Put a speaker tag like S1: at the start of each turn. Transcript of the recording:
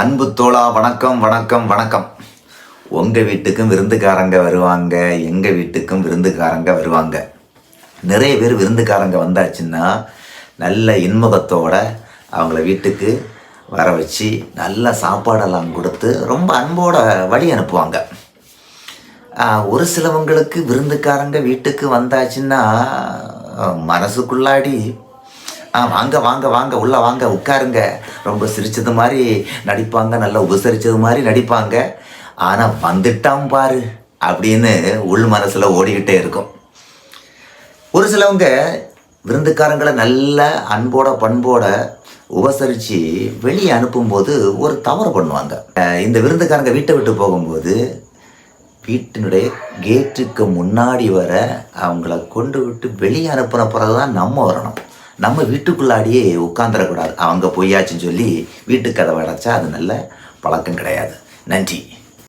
S1: அன்பு தோழா வணக்கம் வணக்கம் வணக்கம். உங்கள் வீட்டுக்கும் விருந்துக்காரங்க வருவாங்க எங்கள் வீட்டுக்கும் விருந்துக்காரங்க வருவாங்க. நிறைய பேர் விருந்துக்காரங்க வந்தாச்சுன்னா நல்ல இன்முகத்தோட அவங்கள வீட்டுக்கு வர வச்சு நல்ல சாப்பாடெல்லாம் கொடுத்து ரொம்ப அன்போட வழி அனுப்புவாங்க. ஒரு சிலவங்களுக்கு விருந்துக்காரங்க வீட்டுக்கு வந்தாச்சுன்னா மனசுக்குள்ளாடி ஆ வாங்க வாங்க வாங்க உள்ளே வாங்க உட்காருங்க. ரொம்ப சிரித்தது மாதிரி நடிப்பாங்க நல்லா உபசரித்தது மாதிரி நடிப்பாங்க. ஆனால் வந்துட்டான் பாரு அப்படின்னு உள் மனசில் ஓடிக்கிட்டே இருக்கும். ஒரு சிலவங்க விருந்துக்காரங்களை நல்ல அன்போட பண்போட உபசரித்து வெளியே அனுப்பும்போது ஒரு தவறு பண்ணுவாங்க. இந்த விருந்துக்காரங்க வீட்டை விட்டு போகும்போது வீட்டினுடைய கேட்டுக்கு முன்னாடி வர அவங்கள கொண்டு விட்டு வெளியே அனுப்புன பிறகு தான் நம்ம வரணும். நம்ம வீட்டுக்குள்ளாடியே உட்காந்துடக்கூடாது அவங்க பொய்யாச்சுன்னு சொல்லி வீட்டு கதவை அடைச்சா அது நல்ல பழக்கம் கிடையாது. நன்றி.